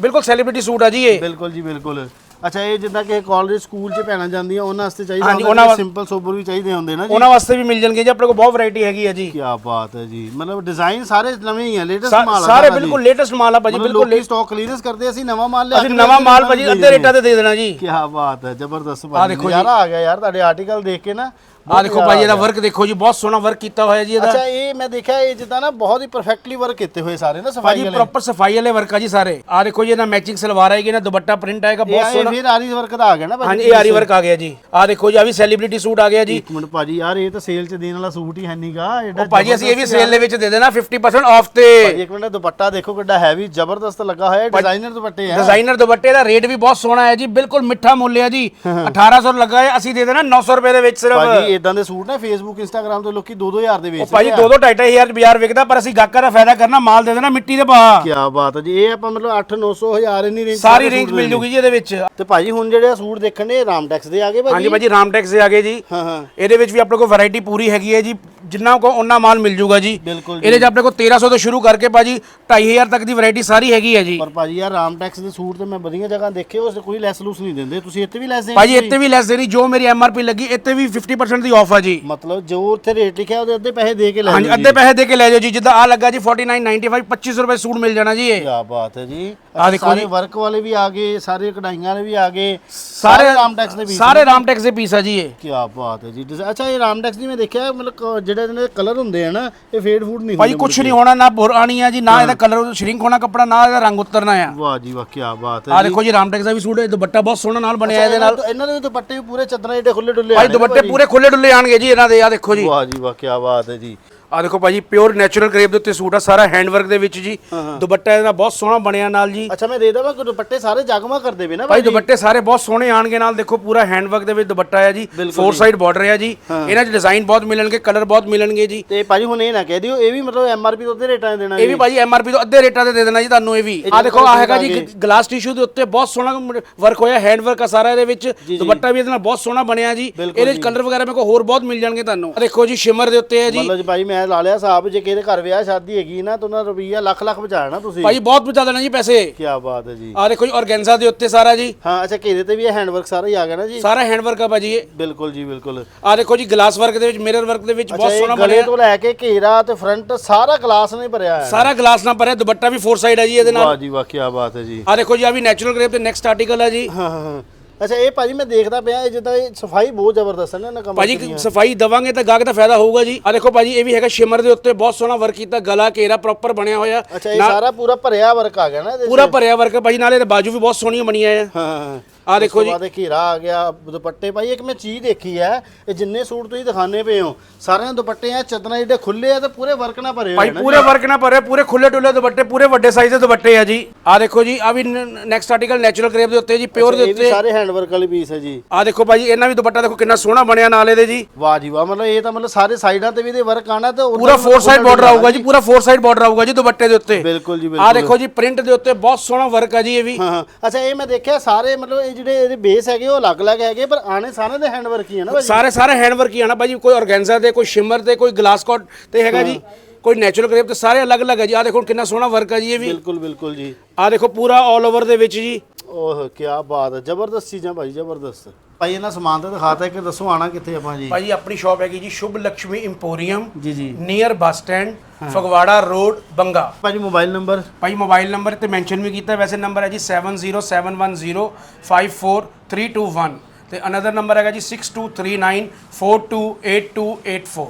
ਬਿਲਕੁਲ ਸੈਲੀਬ੍ਰਿਟੀ ਸੂਟ ਆ ਜੀ ਇਹ। ਬਿਲਕੁਲ ਜੀ ਬਿਲਕੁਲ। ਅੱਛਾ ਇਹ ਜਿੱਦਾਂ ਕਿ ਕਾਲਜ ਸਕੂਲ 'ਚ ਪਹਿਣਾ ਜਾਂਦੀਆਂ ਉਹਨਾਂ ਵਾਸਤੇ ਚਾਹੀਦਾ ਉਹਨਾਂ ਸਿੰਪਲ ਸੋਬਰ ਵੀ ਚਾਹੀਦੇ ਹੁੰਦੇ ਨਾ ਜੀ ਉਹਨਾਂ ਵਾਸਤੇ ਵੀ ਮਿਲ ਜਾਣਗੇ ਜੀ ਆਪਣੇ ਕੋਲ ਬਹੁਤ ਵੈਰਾਈਟੀ ਹੈਗੀ ਆ ਜੀ ਕੀ ਬਾਤ ਹੈ ਜੀ ਮਤਲਬ ਡਿਜ਼ਾਈਨ ਸਾਰੇ ਨਵੇਂ ਹੀ ਆ ਲੇਟੈਸਟ ਮਾਲ ਆ ਸਾਰੇ। ਬਿਲਕੁਲ ਲੇਟੈਸਟ ਮਾਲ ਆ ਭਾਜੀ ਬਿਲਕੁਲ ਲੋਕੀ ਸਟਾਕ ਕਲੀਅਰੈਂਸ ਕਰਦੇ ਅਸੀਂ ਨਵਾਂ ਮਾਲ ਲਿਆ ਅਸੀਂ ਨਵਾਂ ਮਾਲ ਭਾਜੀ ਅੱਧੇ। ਰੇਟਾਂ ਤੇ ਦੇ ਦੇਣਾ ਜੀ ਕੀ ਬਾਤ ਹੈ ਜ਼ਬਰਦਸਤ ਭਾਜੀ। ਨਜ਼ਾਰਾ ਆ ਗਿਆ ਯਾਰ ਤੁਹਾਡੇ ਆਰਟੀਕਲ ਦੇਖ ਕੇ ਨਾ ਆ ਦੇਖੋ ਭਾਜੀ ਆ ਇਹਦਾ। ਵਰਕ ਦੇਖੋ ਜੀ ਬਹੁਤ ਸੋਹਣਾ ਵਰਕ ਕੀਤਾ ਹੋਇਆ ਜੀ ਇਹਦਾ। ਅੱਛਾ ਇਹ ਮੈਂ ਦੇਖਿਆ ਇਹ ਜਿੱਦਾਂ ਨਾ ਬਹੁਤ ਹੀ ਪਰਫੈਕਟਲੀ ਵਰਕ ਕੀਤੇ ਹੋਏ ਸਾਰੇ ਨਾ ਸਫ਼ਾਈ ਭਾਜੀ ਵਾਲੇ। ਪ੍ਰੋਪਰ ਸਫ਼ਾਈ ਵਾਲੇ ਵਰਕ ਆ ਜੀ ਸਾਰੇ। ਆ ਦੇਖੋ ਜੀ ਇਹਦਾ ਮੈਚਿੰਗ ਸਲਵਾਰ ਆਏਗੀ ਨਾ ਦੁਪੱਟਾ ਪ੍ਰਿੰਟ ਆਏਗਾ ਇਹ ਬਹੁਤ ਇਹ ਸੋਹਣਾ। ਫਿਰ ਆਰੀ ਵਰਕ ਦਾ ਆ ਗਿਆ ਨਾ ਭਾਜੀ ਹਾਂਜੀ ਇਹ ਆਰੀ ਵਰਕ ਆ ਗਿਆ ਜੀ। ਆ ਦੇਖੋ ਜੀ ਆ ਵੀ ਸੈਲੀਬ੍ਰਿਟੀ ਸੂਟ ਆ ਗਿਆ ਜੀ। ਇੱਕ ਮਿੰਟ ਭਾਜੀ ਯਾਰ ਇਹ ਤਾਂ ਸੇਲ 'ਚ ਦੇਣ ਵਾਲਾ ਸੂਟ ਹੀ ਹੈ ਨਹੀਂਗਾ ਉਹ ਭਾਜੀ ਅਸੀਂ ਇਹ ਵੀ ਸੇਲ ਦੇ ਵਿੱਚ ਦੇ ਦੇਣਾ 50% ਆਫ ਤੇ। ਇੱਕ ਮਿੰਟ ਦੁਪੱਟਾ ਦੇਖੋ ਕਿੱਡਾ ਹੈਵੀ ਜ਼ਬਰਦਸਤ ਲੱਗਾ ਹੋਇਆ ਡਿਜ਼ਾਈਨਰ ਦੁਪੱਟੇ ਆ। ਡਿਜ਼ਾਈਨਰ ਦੁਪੱਟੇ ਦਾ ਰੇਟ ਵੀ ਬਹੁਤ ਸੋਹਣਾ ਹੈ ਜੀ ਬਿਲਕੁਲ ਮਿੱਠਾ ਮੁੱਲ ਹੈ ਜੀ 1800 ਲੱਗਾ ਹੈ ਅਸੀਂ ਦੇ ਦੇਣਾ 900 ਰੁਪਏ ਦੇ ਵਿੱਚ ਸਿਰਫ। ਭਾਜੀ ਇਦਾਂ ਦੇ ਸੂਟ ਨਾ ਫੇਸਬੁੱਕ ਇੰਸਟਾਗ੍ਰam ਤੇ ਲੋਕੀ 2-2000 ਦੇ ਉਹ ਵੇਚਦੇ ਭਾਜੀ 2-2 2-2500 ਬਾਜ਼ਾਰ ਵਿਕਦਾ ਪਰ ਅਸੀਂ ਗਾਹਕਾਂ ਦਾ ਫਾਇਦਾ ਕਰਨਾ ਮਾਲ ਦੇ ਦੇਣਾ ਮਿੱਟੀ ਦੇ ਭਾਅ। ਕੀ ਬਾਤ ਹੈ ਜੀ ਇਹ ਆਪਾਂ ਮਤਲਬ 8-900 1000 ਇੰਨੀ ਰੇਂਜ ਸਾਰੀ ਰੇਂਜ ਮਿਲ ਜੂਗੀ ਜੀ ਇਹਦੇ ਵਿੱਚ। ਤੇ ਭਾਜੀ ਹੁਣ ਜਿਹੜੇ ਆ ਸੂਟ ਦੇਖਣ ਦੇ ਰਾਮਟੈਕਸ ਦੇ ਆ ਗਏ ਭਾਜੀ? ਹਾਂਜੀ ਭਾਜੀ ਰਾਮਟੈਕਸ ਦੇ ਆ ਗਏ ਜੀ। ਹਾਂ ਹਾਂ। ਇਹਦੇ ਵਿੱਚ ਵੀ ਆਪਣੇ ਕੋਲ ਵੈਰਾਈਟੀ ਪੂਰੀ ਹੈਗੀ ਹੈ ਜੀ। ਜਿੰਨਾ ਕੋ ਉਹਨਾਂ ਮਾਲ ਮਿਲ ਜੂਗਾ ਜੀ। ਬਿਲਕੁਲ ਇਹਦੇ 'ਚ ਆਪਣੇ ਕੋਲ 1300 ਤੋਂ ਸ਼ੁਰੂ ਕਰਕੇ ਭਾਜੀ 2500 ਤੱਕ ਦੀ ਵੈਰਾਈਟੀ ਸਾਰੀ ਹੈਗੀ ਹੈ ਜੀ। ਪਰ ਭਾਜੀ ਯਾਰ ਰਾਮਟੈਕਸ ਦੇ ਸੂਟ ਤੇ ਮੈਂ ਵਧੀਆ ਜਗ੍ਹਾ ਦੇਖੇ ਉਸ ਤੇ ਕੋਈ ਲੈਸ ਲੂਸ ਨਹੀਂ ਦਿੰਦੇ। ਤੁਸੀਂ ਇੱਥੇ ਵੀ ਲੈਸ ਦੇਂਗੇ ਭਾਜੀ ਇੱਥੇ ਵੀ ਲੈਸ ਦੇਣੀ ਜੋ ਮੇਰੀ ਐਮਆਰਪੀ ਲੱਗੀ ਇੱਥੇ ਵੀ 50% ਦੀ ਆਫ ਆ ਜੀ। ਮਤਲਬ ਜੋ ਉੱਥੇ ਰੇਟ ਲਿਖਿਆ ਉਹਦੇ ਅੱਧੇ ਪੈਸੇ ਦੇ ਕੇ ਲੈ ਹਾਂਜੀ ਅੱਧੇ ਪੈਸੇ ਦੇ ਕੇ ਲੈ ਜਾਓ ਜੀ। ਜਿੱਦਾਂ ਆ ਲੱਗਾ ਜੀ 49.95 2500 ਰੁਪਏ ਸੂਟ ਮਿਲ ਜਾਣਾ ਜੀ ਇਹ। ਕੀ ਬਾਤ ਹੈ ਜੀ। ਆਹ ਦੇਖੋ ਸਾਰੇ। ਵਰਕ ਵਾਲੇ ਵੀ ਆ ਗਏ ਸਾਰੇ ਕਢਾਈਆਂ ਵਾਲੇ ਵੀ ਆ ਗਏ ਸਾਰੇ ਰਾਮਟੈਕਸ ਦੇ ਵੀ ਸਾਰੇ ਰਾਮਟੈਕਸ ਦੇ ਪੀਸ ਆ ਜੀ ਇਹ। ਕੀ ਬਾਤ ਹੈ ਜੀ। ਅੱਛਾ ਇਹ ਰਾਮਟੈਕਸ ਦੀ ਮੈਂ ਦੇਖਿਆ ਮਤਲਬ ਜਿਹੜੇ ਇਹਦੇ ਕਲਰ ਹੁੰਦੇ ਆ ਨਾ ਇਹ ਫੇਡ ਫੂਡ ਨਹੀਂ ਭਾਜੀ ਕੁਝ ਨਹੀਂ ਹੋਣਾ ਨਾ ਬੁਰ ਆਣੀ ਆ ਜੀ ਨਾ ਇਹਦਾ ਕਲਰ ਸ਼ਰਿੰਕ ਹੋਣਾ ਕੱਪੜਾ ਨਾ ਇਹਦਾ ਰੰਗ ਉਤਰਨਾ ਆ। ਵਾਹ ਜੀ ਵਾਹ ਕੀ ਬਾਤ ਹੈ ਆ ਦੇਖੋ ਜੀ ਰਾਮਟੈਕਸ ਦਾ ਵੀ ਸੂਟ ਹੈ ਦੁਪੱਟਾ ਬਹੁਤ ਸੋਹਣਾ ਨਾਲ ਬਣਿਆ ਇਹਦੇ ਨਾਲ। ਇਹਨਾਂ ਦੇ ਦੁਪੱਟੇ ਵੀ ਪੂਰੇ ਚੱਦਰਾਂ ਜਿਹੜੇ ਖੁੱਲੇ ਡੁੱਲੇ ਭਾਜੀ ਦੁਪੱਟੇ ਪੂਰੇ ਖੁੱਲੇ ਡੁੱਲੇ ਆਣਗੇ ਜੀ ਇਹਨਾਂ ਦੇ ਆ ਦੇਖੋ ਜੀ। ਵਾਹ ਜੀ ਵਾਹ ਕੀ ਬਾਤ ਹੈ ਜੀ। ਆ ਦੇਖੋ ਭਾਜੀ ਪਿਓਰ ਨੈਚੁਰਲ ਕਰੇਪ ਦੇ ਉੱਤੇ ਸੂਟ ਆ ਸਾਰਾ ਹੈਂਡ ਵਰਕ ਦੇ ਵਿੱਚ ਜੀ। ਦੁਪੱਟਾ ਇਹਦਾ ਬਹੁਤ ਸੋਹਣਾ ਬਣਿਆ ਨਾਲ ਜੀ। ਅੱਛਾ ਮੈਂ ਦੇਖਦਾ ਵਾ ਕਿ ਦੁਪੱਟੇ ਸਾਰੇ ਜਗਮਾ ਕਰਦੇ ਵੇ ਨਾ ਭਾਈ ਦੁਪੱਟੇ ਸਾਰੇ ਬਹੁਤ ਸੋਹਣੇ ਆਣਗੇ ਨਾਲ ਦੇਖੋ ਪੂਰਾ ਹੈਂਡ ਵਰਕ ਦੇ ਵਿੱਚ ਦੁਪੱਟਾ ਹੈ ਜੀ ਫੋਰ ਸਾਈਡ ਬਾਰਡਰ ਹੈ ਜੀ। ਇਹਨਾਂ 'ਚ ਡਿਜ਼ਾਈਨ ਬਹੁਤ ਮਿਲਣਗੇ ਕਲਰ ਬਹੁਤ ਮਿਲਣਗੇ ਜੀ। ਤੇ ਭਾਜੀ ਹੁਣ ਇਹ ਨਾ ਕਹਿ ਦਿਓ ਇਹ ਵੀ ਮਤਲਬ ਐਮਆਰਪੀ ਤੋਂ ਉੱਤੇ ਰੇਟਾਂ 'ਤੇ ਦੇਣਾ ਇਹ ਵੀ ਭਾਜੀ ਐਮਆਰਪੀ ਤੋਂ ਅੱਧੇ ਰੇਟਾਂ ਤੇ ਦੇ ਦੇਣਾ ਜੀ ਤੁਹਾਨੂੰ ਇਹ ਵੀ। ਆ ਦੇਖੋ ਆ ਹੈਗਾ ਜੀ ਗਲਾਸ ਟਿਸ਼ੂ ਦੇ ਉੱਤੇ ਬਹੁਤ ਸੋਹਣਾ ਵਰਕ ਹੋਇਆ ਹੈਂਡ ਵਰਕ ਆ ਸਾਰਾ ਇਹਦੇ ਵਿੱਚ। ਦੁਪੱਟਾ ਵੀ ਇਹਦੇ ਨਾਲ ਬਹੁਤ ਸੋਹਣਾ ਬਣਿਆ ਜੀ। ਇਹਦੇ ਵਿੱਚ ਕਲਰ ਵਗੈਰਾ ਮੇਰੇ ਕੋਲ ਹੋਰ ਬਹੁਤ ਮਿਲ ਜਾਣਗੇ ਤੁਹਾਨੂੰ। ਆ ਦੇਖੋ ਜੀ ਸ਼ਿਮਰ ਦੇ ਉੱਤੇ ਹੈ ਜੀ। ਮਤਲਬ ਜੀ ਭਾਈ ਮੈਂ ਲਾ ਲਿਆ ਹਿਸਾਬ ਜੇ ਕਿਹਦੇ ਘਰ ਵਿਆਹ ਸ਼ਾਦੀ ਹੈਗੀ ਨਾ ਤਾਂ ਉਹਨਾਂ ਦਾ ਰੁਪਈਆ ਲੱਖ ਲੱਖ ਬਚਾਣਾ ਤੁਸੀਂ। ਭਾਜੀ ਬਹੁਤ ਬਚਾ ਦੇਣਾ ਜੀ ਪੈਸੇ। ਕੀ ਬਾਤ ਹੈ ਜੀ। ਆ ਦੇਖੋ ਜੀ ਔਰਗੈਂਜ਼ਾ ਦੇ ਉੱਤੇ ਸਾਰਾ ਜੀ। ਹਾਂ ਅੱਛਾ ਘੇਰੇ ਤੇ ਵੀ ਇਹ ਹੈਂਡਵਰਕ ਸਾਰਾ ਹੀ ਆ ਗਿਆ ਨਾ ਜੀ? ਸਾਰਾ ਹੈਂਡ ਵਰਕ ਆ ਭਾਜੀ ਇਹ। ਬਿਲਕੁਲ ਜੀ ਬਿਲਕੁਲ। ਆ ਦੇਖੋ ਜੀ ਗਲਾਸ ਵਰਕ ਦੇ ਵਿੱਚ ਮਿਰਰ ਵਰਕ ਦੇ ਵਿੱਚ ਅੱਛਾ ਬਹੁਤ ਇਹ ਸੋਹਣਾ ਗਲੇ ਬਣਿਆ। ਤੋਂ ਲੈ ਕੇ ਘੇਰਾ ਤੇ ਫਰੰਟ ਸਾਰਾ ਗਲਾਸ ਨੇ ਭਰਿਆ ਹੈ ਸਾਰਾ ਗਲਾਸ ਨਾਲ ਭਰਿਆ ਦੁਪੱਟਾ ਵੀ ਫੋਰ ਸਾਈਡ ਹੈ ਜੀ ਇਹਦੇ ਨਾਲ। ਵਾਹ ਜੀ ਵਾਹ ਕੀ ਬਾਤ ਹੈ ਜੀ। ਆ ਦੇਖੋ ਜੀ ਆ ਵੀ ਨੈਚੁਰਲ ਗ੍ਰੇਪ ਤੇ ਨੈਕਸਟ ਆਰਟੀਕਲ ਹੈ ਜੀ। ਹਾਂ ਹਾਂ ਹਾਂ। ਅੱਛਾ ਇਹ ਭਾਜੀ ਮੈਂ ਦੇਖਦਾ ਪਿਆ ਇਹ ਜਿੱਦਾਂ ਇਹ ਸਫ਼ਾਈ ਬਹੁਤ ਜ਼ਬਰਦਸਤ ਹੈ ਨਾ ਇਹਨਾਂ ਕੰਮ ਭਾਜੀ ਸਫ਼ਾਈ ਦਵਾਂਗੇ ਤਾਂ ਗਾਹਕ ਦਾ ਫਾਇਦਾ ਹੋਊਗਾ ਜੀ। ਆ ਦੇਖੋ ਭਾਜੀ ਇਹ ਵੀ ਹੈਗਾ ਸ਼ਿਮਰ ਦੇ ਉੱਤੇ ਬਹੁਤ ਸੋਹਣਾ ਵਰਕ ਕੀਤਾ ਗਲਾ ਘੇਰਾ ਪ੍ਰੋਪਰ ਬਣਿਆ ਹੋਇਆ। ਅੱਛਾ ਇਹ ਸਾਰਾ ਪੂਰਾ ਭਰਿਆ ਵਰਕ ਆ ਗਿਆ ਨਾ ਇਹਦੇ 'ਚ? ਪੂਰਾ ਭਰਿਆ ਵਰਕ ਭਾਜੀ ਨਾਲੇ ਇਹਦੇ ਬਾਜੂ ਵੀ ਬਹੁਤ ਸੋਹਣੀਆਂ ਬਣੀਆਂ ਆ। ਹਾਂ ਹਾਂ, ਹਾਂ। ਆਹ ਦੇਖੋ ਜੀ। ਬਾਅਦ ਘੇਰਾ ਆ ਗਿਆ ਦੁਪੱਟੇ ਭਾਈ ਇੱਕ ਮੈਂ ਚੀਜ਼ ਦੇਖੀ ਹੈ ਇਹ ਜਿੰਨੇ ਸੂਟ ਤੁਸੀਂ ਦਿਖਾਣੇ ਪਏ ਹੋ ਸਾਰਿਆਂ ਦੇ ਦੁਪੱਟੇ ਆ ਚਦਰਾਂ ਜਿਹੜੇ ਖੁੱਲੇ ਆ ਤੇ ਪੂਰੇ ਵਰਕ ਨਾਲ ਭਰੇ ਭਾਈ ਹੋਏ ਨੇ। ਪੂਰੇ ਵਰਕ ਨਾਲ ਭਰੇ ਪੂਰੇ ਖੁੱਲੇ ਡੁੱਲੇ ਦੁਪੱਟੇ ਪੂਰੇ ਵੱਡੇ ਸਾਈਜ਼ ਦੇ ਦੁਪੱਟੇ ਆ ਜੀ। ਆ ਦੇਖੋ ਜੀ ਆ ਵੀ ਨੈਕਸਟ ਆਰਟੀਕਲ ਨੈਚੁਰਲ ਕਰੇਪ ਦੇ ਉੱਤੇ ਜੀ ਪਿਓਰ ਦੇ ਇਹ ਵੀ ਉੱਤੇ। ਸਾਰੇ ਹੈਂਡ ਵਰਕ ਵਾਲੇ ਪੀਸ ਹੈ ਜੀ। ਆ ਦੇਖੋ ਭਾਈ ਇਹਨਾਂ ਵੀ ਦੁਪੱਟਾ ਦੇਖੋ ਕਿੰਨਾ ਸੋਹਣਾ ਬਣਿਆ ਨਾਲ ਇਹਦੇ ਜੀ। ਵਾਹ ਜੀ ਵਾਹ ਮਤਲਬ ਇਹ ਤਾਂ ਮਤਲਬ ਸਾਰੇ ਸਾਈਡਾਂ ਤੇ ਵੀ ਇਹਦੇ ਵਰਕ ਆਣਾ ਤੇ ਪੂਰਾ ਫੋਰ ਸਾਈਡ ਬਾਰਡਰ ਆਊਗਾ ਜੀ ਪੂਰਾ ਫੋਰ ਸਾਈਡ ਬਾਰਡਰ ਆਊਗਾ ਜੀ ਦੁਪੱਟੇ ਦੇ ਉੱਤੇ। ਬਿਲਕੁਲ ਜੀ ਆ ਬਿਲਕੁਲ। ਦੇਖੋ ਜੀ ਪ੍ਰਿੰਟ ਦੇ ਉੱਤੇ ਬਹੁਤ ਸੋਹਣਾ ਵਰਕ ਆ ਜੀ ਇਹ ਵੀ। ਹਾਂ ਹਾਂ। ਅੱਛਾ ਇਹ ਮੈਂ ਦੇਖਿਆ ਸਾਰੇ ਮਤਲਬ ਇਹ ਜਿਹੜੇ ਇਹਦੇ ਬੇਸ ਹੈਗੇ ਉਹ ਅਲੱਗ-ਅਲੱਗ ਹੈਗੇ ਪਰ ਆਣੇ ਸਾਰਿਆਂ ਦੇ ਹੈਂਡ ਵਰਕ ਹੀ ਹੈ ਨਾ ਭਾਜੀ? ਸਾਰੇ ਸਾਰੇ ਹੈਂਡ ਵਰਕ ਹੀ ਆਣਾ ਭਾਜੀ ਕੋਈ ਆਰਗੈਂਜ਼ਾ ਤੇ ਕੋਈ ਸ਼ਿਮਰ ਤੇ ਕੋਈ ਗਲਾਸ ਕੋਟ ਤੇ ਹੈਗਾ ਜੀ ਕੋਈ ਨੈਚੁਰਲ ਕਰੇਪ ਤੇ ਸਾਰੇ ਅਲੱਗ-ਅਲੱਗ ਹੈ ਜੀ। ਆ ਦੇਖੋ ਕਿੰਨਾ ਸੋਹਣਾ ਵਰਕ ਆ ਜੀ ਇਹ ਵੀ। ਬਿਲਕੁਲ ਬਿਲਕੁਲ ਜੀ। ਆ ਦੇਖੋ ਪੂਰਾ 올 ਓਵਰ ਦੇ ਵਿੱਚ ਜੀ। ਓਹ ਕੀ ਬਾਤ ਹੈ। ਜ਼ਬਰਦਸਤ ਚੀਜ਼ਾਂ ਭਾਈ ਜ਼ਬਰਦਸਤ? ਭਾਈ ਇਹਨਾਂ ਸਮਾਨ ਤੇ ਦਿਖਾਤਾ ਕਿ ਦੱਸੋ ਆਣਾ ਕਿੱਥੇ ਆਪਾਂ ਜੀ। ਭਾਜੀ ਆਪਣੀ ਸ਼ਾਪ ਹੈਗੀ ਜੀ ਸ਼ੁਭ ਲక్ష్ਮੀ ਇੰਪੋਰੀਅਮ ਜੀ ਜੀ। Near bus stand Phagwara road Banga. ਭਾਜੀ ਮੋਬਾਈਲ ਨੰਬਰ ਭਾਈ ਮੋਬਾਈਲ ਨੰਬਰ ਤੇ ਮੈਂਸ਼ਨ ਵੀ ਕੀਤਾ ਵੈਸੇ ਨੰਬਰ ਹੈ ਜੀ 7071054321 ਤੇ ਅਨਦਰ ਨੰਬਰ ਹੈਗਾ ਜੀ 6239428284